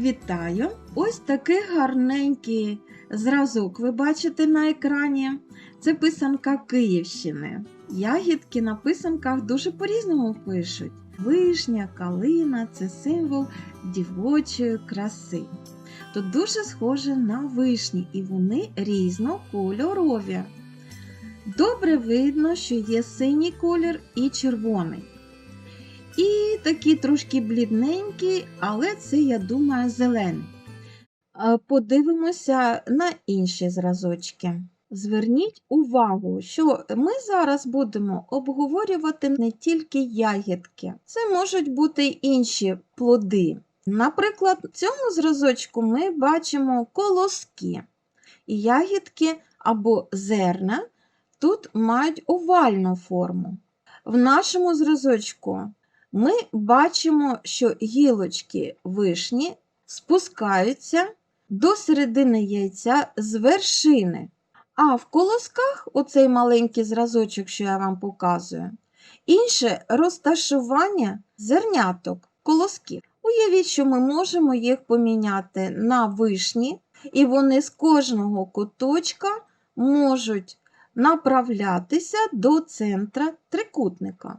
Вітаю! Ось такий гарненький зразок ви бачите на екрані. Це писанка Київщини. Ягідки на писанках дуже по-різному пишуть. Вишня, калина це символ дівочої краси. Тут дуже схоже на вишні, і вони різнокольорові. Добре видно, що є синій колір і червоний. І такі трошки блідненькі, але це, я думаю, зелений. Подивимося на інші зразочки. Зверніть увагу, що ми зараз будемо обговорювати не тільки ягідки, це можуть бути й інші плоди. Наприклад, в цьому зразочку ми бачимо колоски. Ягідки або зерна тут мають овальну форму. В нашому зразочку ми бачимо, що гілочки вишні спускаються до середини яйця з вершини. А в колосках, оцей маленький зразочок, що я вам показую, інше розташування зерняток колосків. Уявіть, що ми можемо їх поміняти на вишні, і вони з кожного куточка можуть направлятися до центра трикутника.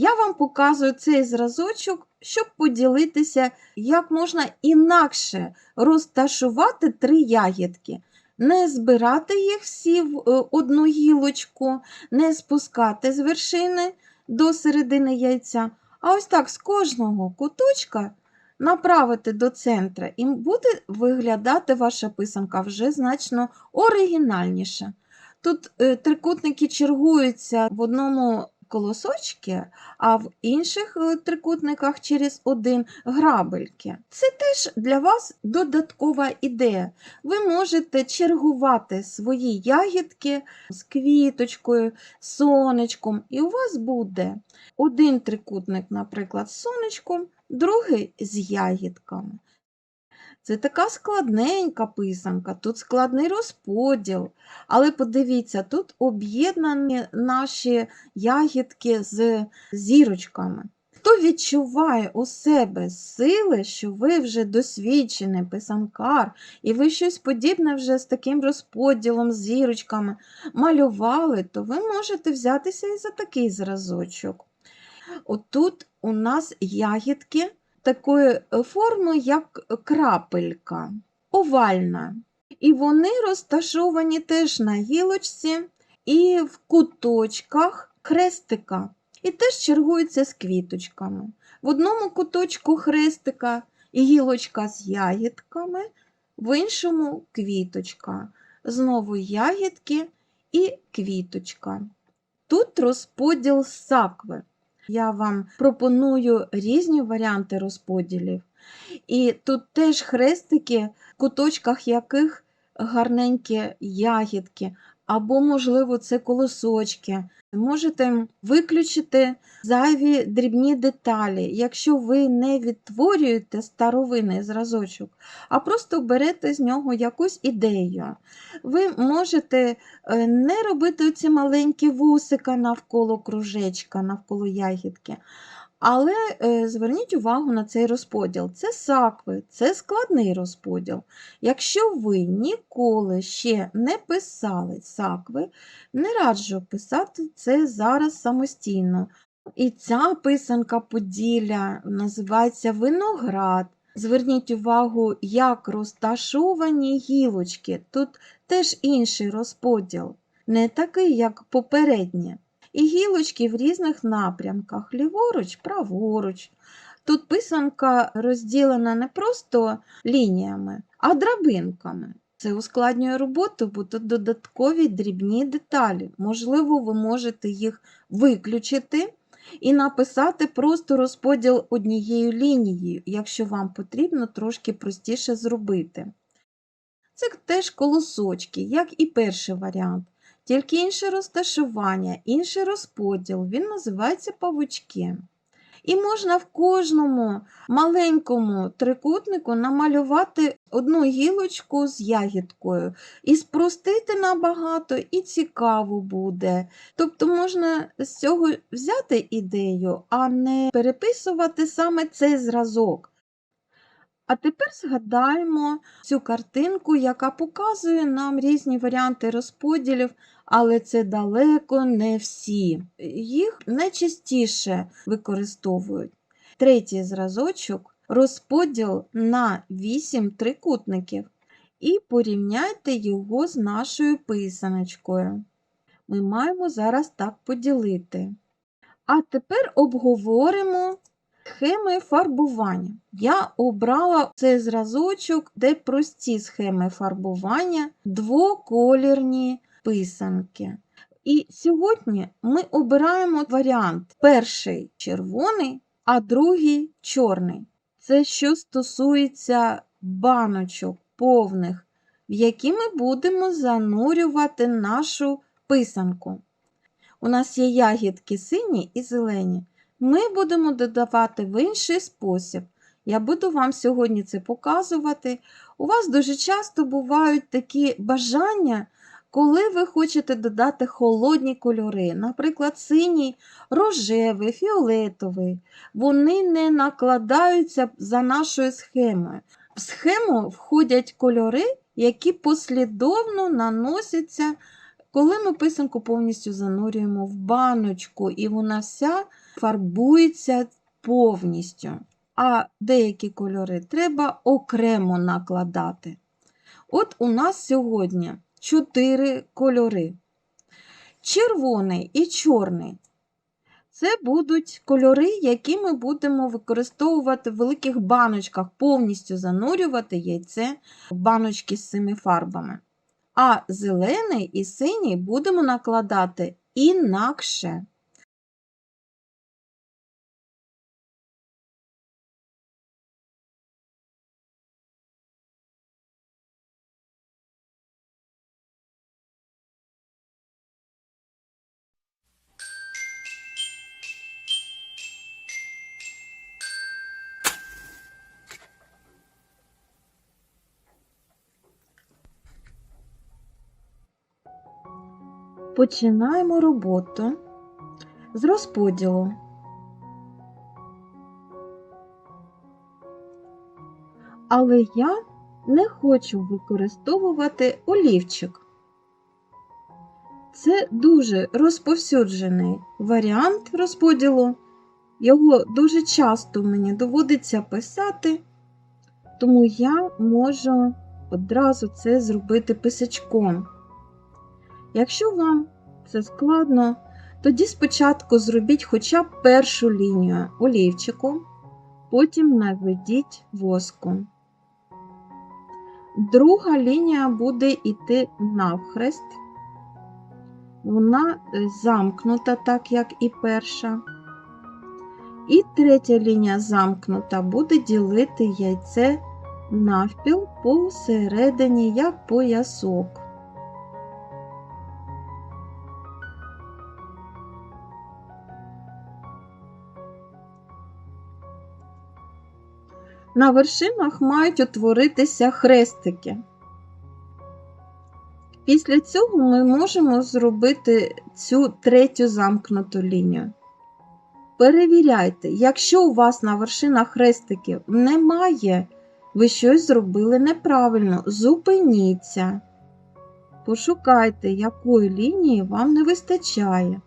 Я вам показую цей зразочок, щоб поділитися, як можна інакше розташувати три ягідки. Не збирати їх всі в е, одну гілочку, не спускати з вершини до середини яйця, а ось так з кожного куточка направити до центра, і буде виглядати ваша писанка вже значно оригінальніше. Тут е, трикутники чергуються в одному колосочки, а в інших е, трикутниках через один грабельки. Це теж для вас додаткова ідея. Ви можете чергувати свої ягідки з квіточкою, сонечком, і у вас буде один трикутник, наприклад, з сонечком, другий з ягідками. Це така складненька писанка, тут складний розподіл. Але подивіться, тут об'єднані наші ягідки з зірочками. Хто відчуває у себе сили, що ви вже досвідчений писанкар, і ви щось подібне вже з таким розподілом, з зірочками малювали, то ви можете взятися і за такий зразочок. Отут у нас ягідки такої форми, як крапелька, овальна. І вони розташовані теж на гілочці і в куточках хрестика. І теж чергуються з квіточками. В одному куточку хрестика гілочка з ягідками, в іншому квіточка. Знову ягідки і квіточка. Тут розподіл сакви. Я вам пропоную різні варіанти розподілів. І тут теж хрестики, в куточках яких гарненькі ягідки, або, можливо, це колосочки. Можете виключити зайві дрібні деталі, якщо ви не відтворюєте старовинний зразочок, а просто берете з нього якусь ідею. Ви можете е, не робити ці маленькі вусика навколо кружечка, навколо ягідки. Але е, зверніть увагу на цей розподіл. Це сакви, це складний розподіл. Якщо ви ніколи ще не писали сакви, не раджу писати це зараз самостійно. І ця писанка Поділля називається виноград. Зверніть увагу, як розташовані гілочки. Тут теж інший розподіл, не такий, як попередні. І гілочки в різних напрямках, ліворуч, праворуч. Тут писанка розділена не просто лініями, а драбинками. Це ускладнює роботу, бо тут додаткові дрібні деталі. Можливо, ви можете їх виключити і написати просто розподіл однією лінією, якщо вам потрібно трошки простіше зробити. Це теж колосочки, як і перший варіант. Тільки інше розташування, інший розподіл, він називається павучки. І можна в кожному маленькому трикутнику намалювати одну гілочку з ягідкою. І спростити набагато, і цікаво буде. Тобто можна з цього взяти ідею, а не переписувати саме цей зразок. А тепер згадаємо цю картинку, яка показує нам різні варіанти розподілів, але це далеко не всі. Їх найчастіше використовують. Третій зразочок розподіл на 8 трикутників. І порівняйте його з нашою писаночкою. Ми маємо зараз так поділити. А тепер обговоримо схеми фарбування. Я обрала цей зразочок, де прості схеми фарбування, двоколірні писанки. І сьогодні ми обираємо варіант: перший червоний, а другий чорний. Це що стосується баночок повних, в які ми будемо занурювати нашу писанку. У нас є ягідки сині і зелені. Ми будемо додавати в інший спосіб. Я буду вам сьогодні це показувати. У вас дуже часто бувають такі бажання, коли ви хочете додати холодні кольори, наприклад, синій, рожевий, фіолетовий. Вони не накладаються за нашою схемою. В схему входять кольори, які послідовно наносяться, коли ми писанку повністю занурюємо в баночку, і вона вся фарбується повністю. А деякі кольори треба окремо накладати. От у нас сьогодні чотири кольори. Червоний і чорний. Це будуть кольори, які ми будемо використовувати в великих баночках, повністю занурювати яйце в баночки з цими фарбами. А зелений і синій будемо накладати інакше. Починаємо роботу з розподілу. Але я не хочу використовувати олівчик. Це дуже розповсюджений варіант розподілу. Його дуже часто мені доводиться писати, тому я можу одразу це зробити писачком. Якщо вам це складно, тоді спочатку зробіть хоча б першу лінію олівчику, потім наведіть воску. Друга лінія буде йти навхрест. Вона замкнута, так як і перша. І третя лінія замкнута буде ділити яйце навпіл посередині, як поясок. На вершинах мають утворитися хрестики. Після цього ми можемо зробити цю третю замкнуту лінію. Перевіряйте, якщо у вас на вершинах хрестиків немає, ви щось зробили неправильно, зупиніться. Пошукайте, якої лінії вам не вистачає.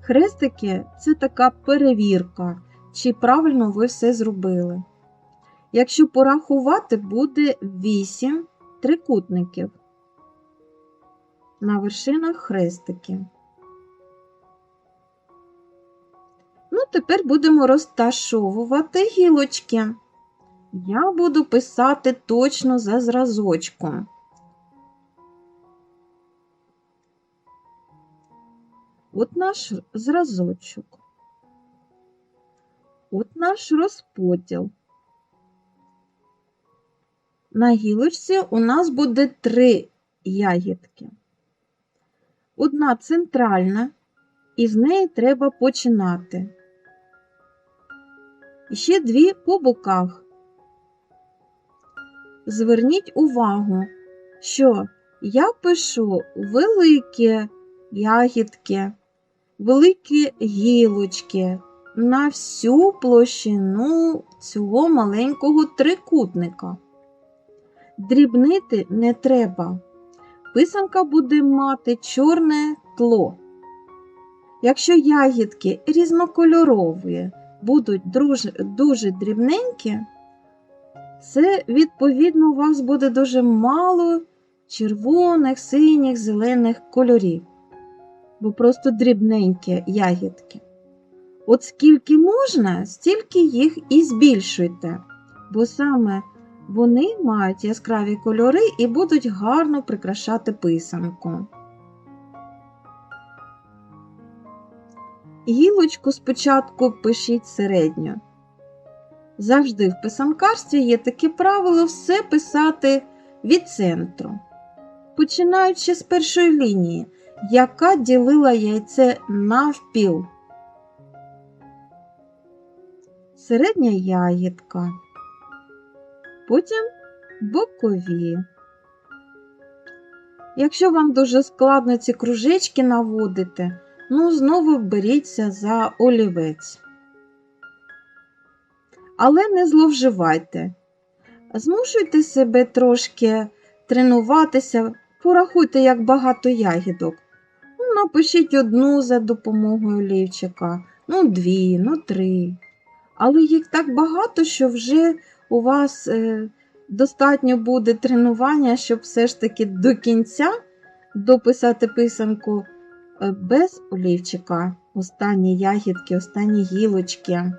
Хрестики це така перевірка, чи правильно ви все зробили. Якщо порахувати, буде 8 трикутників на вершинах хрестики. Ну, тепер будемо розташовувати гілочки. Я буду писати точно за зразочком. От наш зразочок. От наш розподіл. На гілочці у нас буде три ягідки. Одна центральна, і з неї треба починати. І ще дві по боках. Зверніть увагу, що я пишу великі ягідки, великі гілочки, на всю площину цього маленького трикутника. Дрібнити не треба. Писанка буде мати чорне тло. Якщо ягідки різнокольорові будуть дуже, дрібненькі, це, відповідно, у вас буде дуже мало червоних, синіх, зелених кольорів, бо просто дрібненькі ягідки. От скільки можна, стільки їх і збільшуйте, бо саме вони мають яскраві кольори і будуть гарно прикрашати писанку. Гілочку спочатку пишіть середньо. Завжди в писанкарстві є таке правило все писати від центру, починаючи з першої лінії, яка ділила яйце навпіл. Середня ягідка, потім бокові. Якщо вам дуже складно ці кружечки наводити, ну знову беріться за олівець. Але не зловживайте. Змушуйте себе трошки тренуватися, порахуйте, як багато ягідок. Ну, напишіть одну за допомогою олівчика, ну дві, ну три. Але їх так багато, що вже у вас е, достатньо буде тренування, щоб все ж таки до кінця дописати писанку е, без олівчика. Останні ягідки, останні гілочки.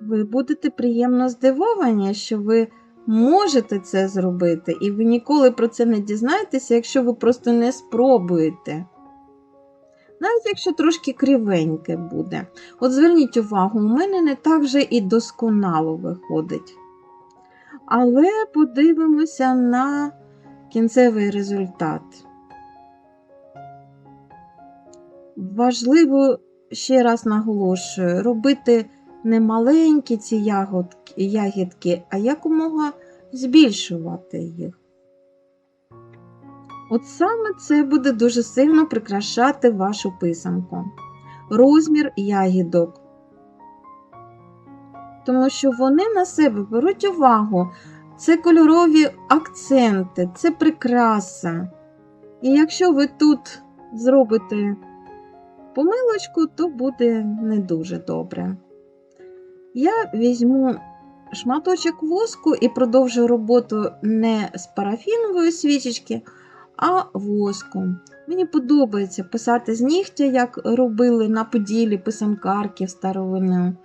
Ви будете приємно здивовані, що ви можете це зробити, і ви ніколи про це не дізнаєтеся, якщо ви просто не спробуєте. Навіть якщо трошки кривеньке буде. От зверніть увагу, у мене не так вже і досконало виходить. Але подивимося на кінцевий результат. Важливо, ще раз наголошую, робити не маленькі ці ягодки, ягідки, а якомога збільшувати їх. От саме це буде дуже сильно прикрашати вашу писанку. Розмір ягідок. Тому що вони на себе беруть увагу. Це кольорові акценти, це прикраса. І якщо ви тут зробите помилочку, то буде не дуже добре. Я візьму шматочок воску і продовжу роботу не з парафінової свічечки, а воском. Мені подобається писати з нігтя, як робили на поділі писанкарки в старовину.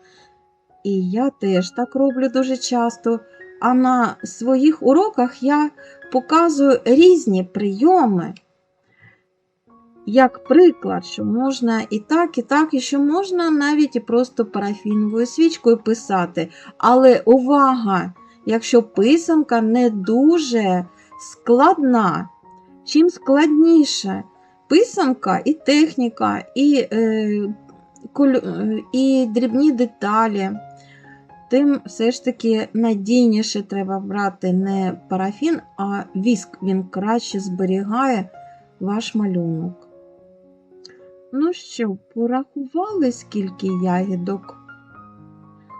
І я теж так роблю дуже часто. А на своїх уроках я показую різні прийоми. Як приклад, що можна і так, і так, і що можна навіть і просто парафіновою свічкою писати. Але увага! Якщо писанка не дуже складна, чим складніше писанка і техніка, і, е, коль, і дрібні деталі, тим все ж таки надійніше треба брати не парафін, а віск. Він краще зберігає ваш малюнок. Ну що, порахували, скільки ягідок?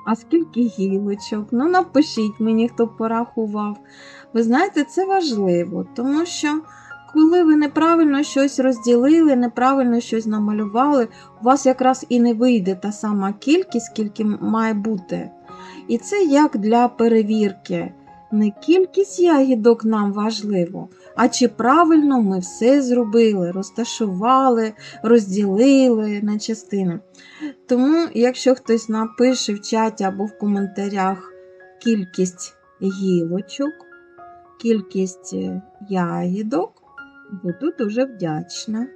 А скільки гілочок? Ну, напишіть мені, хто порахував. Ви знаєте, це важливо, тому що коли ви неправильно щось розділили, неправильно щось намалювали, у вас якраз і не вийде та сама кількість, скільки має бути. І це як для перевірки. Не кількість ягідок нам важливо, а чи правильно ми все зробили, розташували, розділили на частини. Тому, якщо хтось напише в чаті або в коментарях кількість гілочок, кількість ягідок, буду дуже вдячна.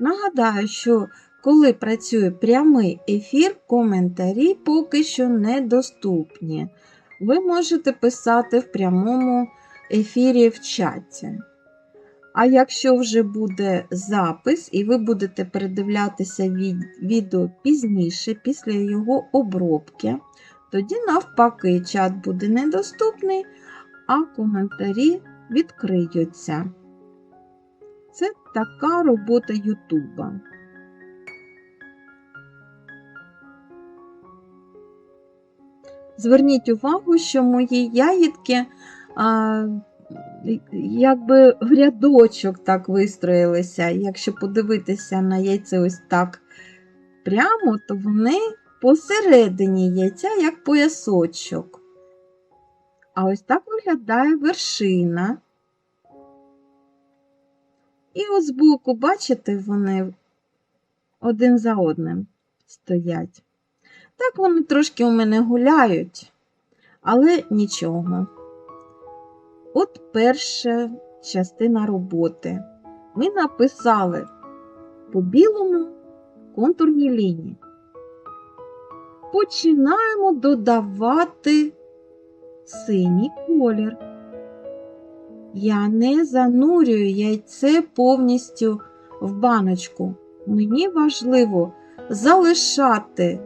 Нагадаю, що коли працює прямий ефір, коментарі поки що недоступні. Ви можете писати в прямому ефірі в чаті. А якщо вже буде запис, і ви будете передивлятися відео пізніше, після його обробки, тоді, навпаки, чат буде недоступний, а коментарі відкриються. Це така робота Ютуба. Зверніть увагу, що мої ягідки а, якби в рядочок так вистроїлися. Якщо подивитися на яйце ось так прямо, то вони посередині яйця, як поясочок. А ось так виглядає вершина. І ось збоку, бачите, вони один за одним стоять. Так вони трошки у мене гуляють, але нічого. От перша частина роботи. Ми написали по білому контурні лінії. Починаємо додавати синій колір. Я не занурюю яйце повністю в баночку. Мені важливо залишати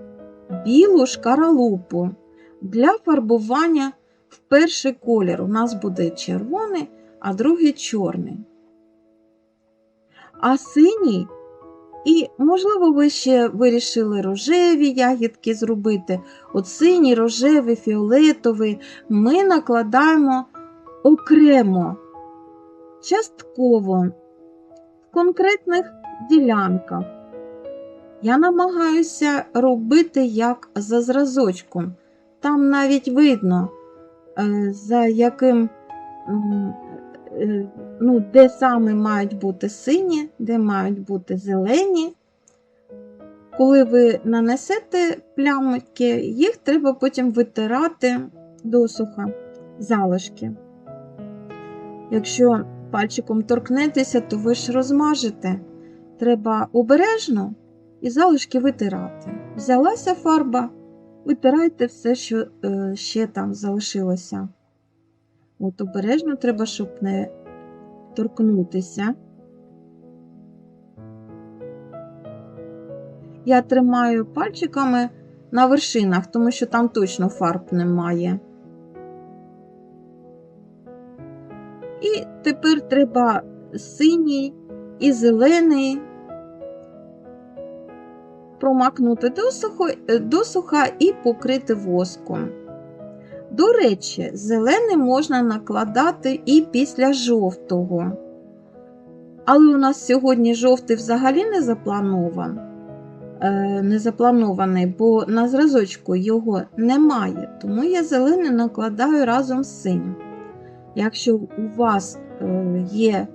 білу шкаралупу для фарбування в перший колір. У нас буде червоний, а другий чорний. А синій, і, можливо, ви ще вирішили рожеві ягідки зробити. От синій, рожевий, фіолетовий ми накладаємо окремо, частково, в конкретних ділянках. Я намагаюся робити як за зразочком. Там навіть видно, е, за яким, е, ну, де саме мають бути сині, де мають бути зелені. Коли ви нанесете плямки, їх треба потім витирати досуха, залишки. Якщо пальчиком торкнетеся, то ви ж розмажете. Треба обережно і залишки витирати. Взялася фарба, витирайте все, що е, ще там залишилося. От обережно треба, щоб не торкнутися. Я тримаю пальчиками на вершинах, тому що там точно фарб немає. І тепер треба синій і зелений промакнути досуха і покрити воском. До речі, зелений можна накладати і після жовтого. Але у нас сьогодні жовтий взагалі не запланован, е, не запланований, бо на зразочку його немає, тому я зелений накладаю разом з синім. Якщо у вас е, є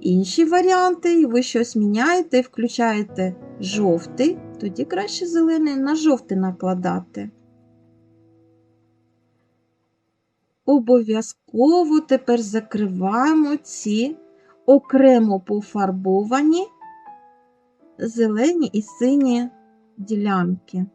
інші варіанти, і ви щось міняєте, включаєте жовтий, тоді краще зелений на жовтий накладати. Обов'язково тепер закриваємо ці окремо пофарбовані зелені і сині ділянки.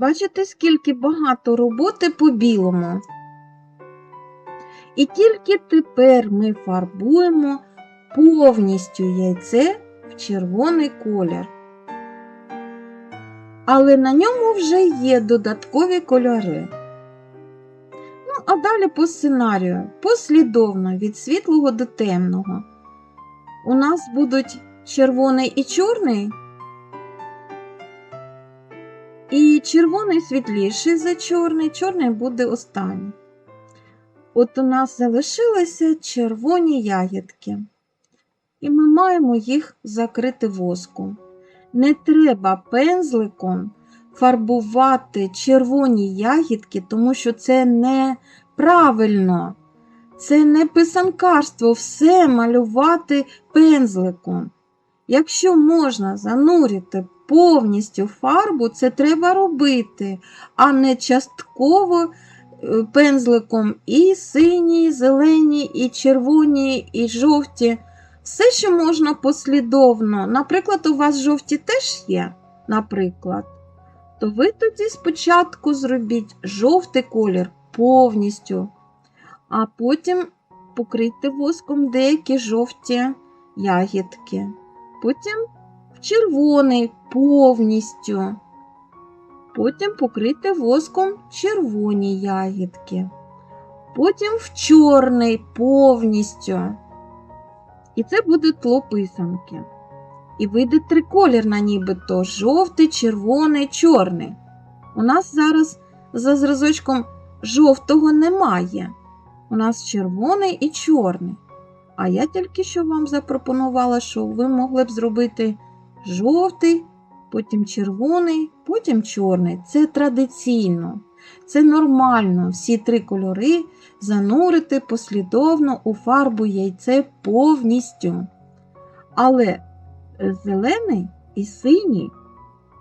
Бачите, скільки багато роботи по білому. І тільки тепер ми фарбуємо повністю яйце в червоний колір. Але на ньому вже є додаткові кольори. Ну, а далі по сценарію, послідовно від світлого до темного. У нас будуть червоний і чорний. І червоний світліший за чорний, чорний буде останній. От у нас залишилися червоні ягідки, і ми маємо їх закрити воском. Не треба пензликом фарбувати червоні ягідки, тому що це неправильно. Це не писанкарство, все малювати пензликом. Якщо можна занурити повністю фарбу, це треба робити, а не частково е, пензликом і сині, і зелені, і червоні, і жовті. Все, що можна послідовно. Наприклад, у вас жовті теж є, наприклад, то ви тоді спочатку зробіть жовтий колір повністю, а потім покрийте воском деякі жовті ягідки. Потім в червоний повністю. Потім покрийте воском червоні ягідки. Потім в чорний повністю. І це буде тло писанки. І вийде триколірна нібито жовтий, червоний, чорний. У нас зараз за зразочком жовтого немає. У нас червоний і чорний. А я тільки що вам запропонувала, що ви могли б зробити жовтий, потім червоний, потім чорний. Це традиційно, це нормально. Всі три кольори занурити послідовно у фарбу яйце повністю. Але зелений і синій,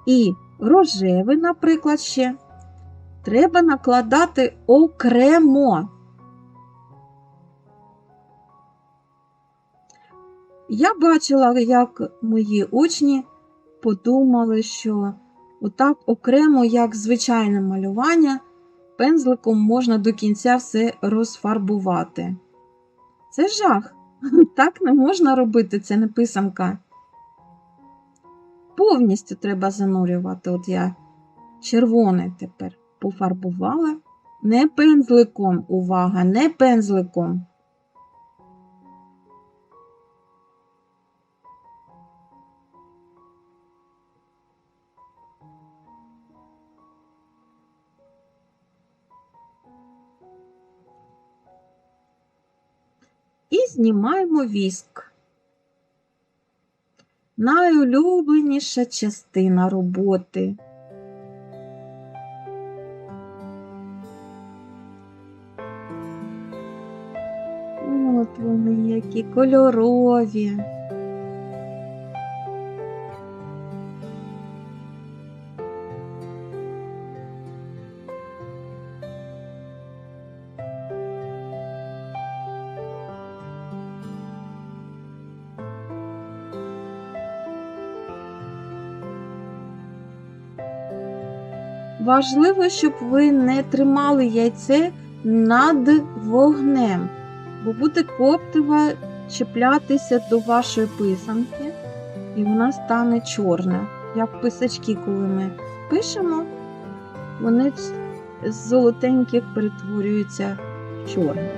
і рожевий, наприклад, ще треба накладати окремо. Я бачила, як мої учні подумали, що отак окремо, як звичайне малювання, пензликом можна до кінця все розфарбувати. Це жах. Так не можна робити, це не писанка. Повністю треба занурювати. От я червоне тепер пофарбувала. Не пензликом, увага, не пензликом. Знімаємо віск. Найулюбленіша частина роботи. От вони які кольорові. Важливо, щоб ви не тримали яйце над вогнем, бо буде коптива чіплятися до вашої писанки, і вона стане чорна. Як писачки, коли ми пишемо, вони з золотеньких перетворюються в чорні.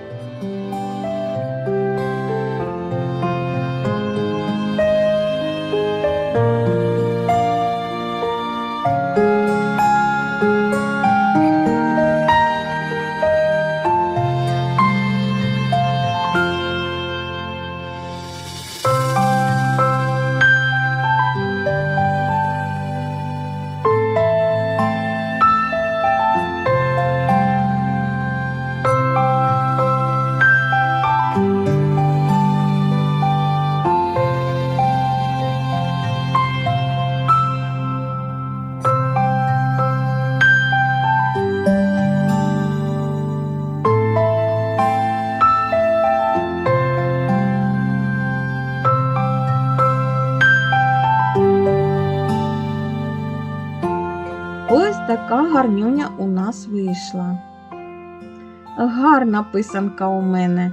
Гарна писанка у мене.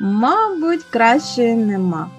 Мабуть, краще нема.